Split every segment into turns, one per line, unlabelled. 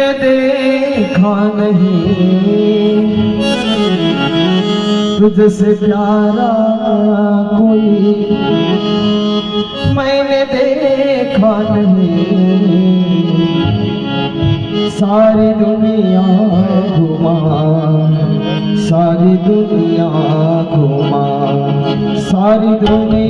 मैंने देखा नहीं। तुझसे प्यारा कोई मैंने देखा नहीं। सारी दुनिया घुमा, सारी दुनिया घुमा, सारी दुनिया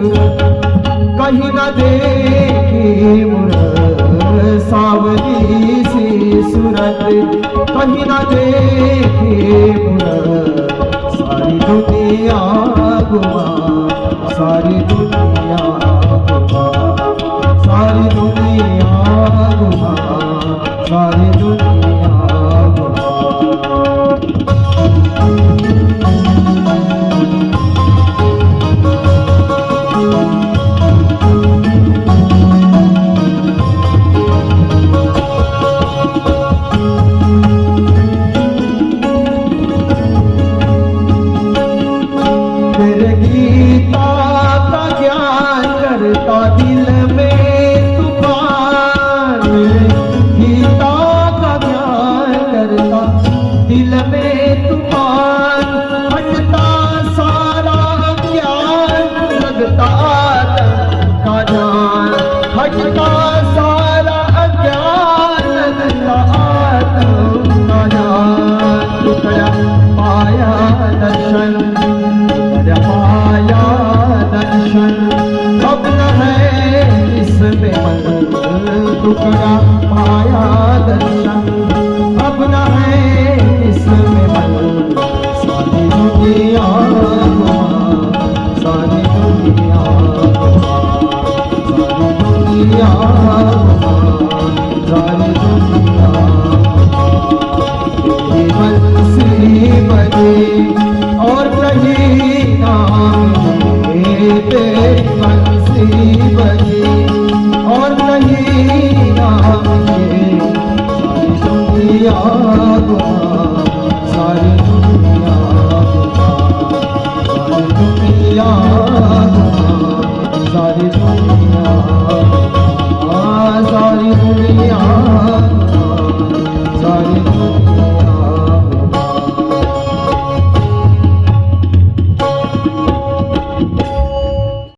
कहीं न देखे मुर सावली सी सूरत। कहीं न देखे मुर सारी दुनिया गुमा सारी दुनिया दर्शन रमाया दर्शन। कब है इसमें टुकड़ा पाया दर्शन। अब है इसमें मन सारी 呀。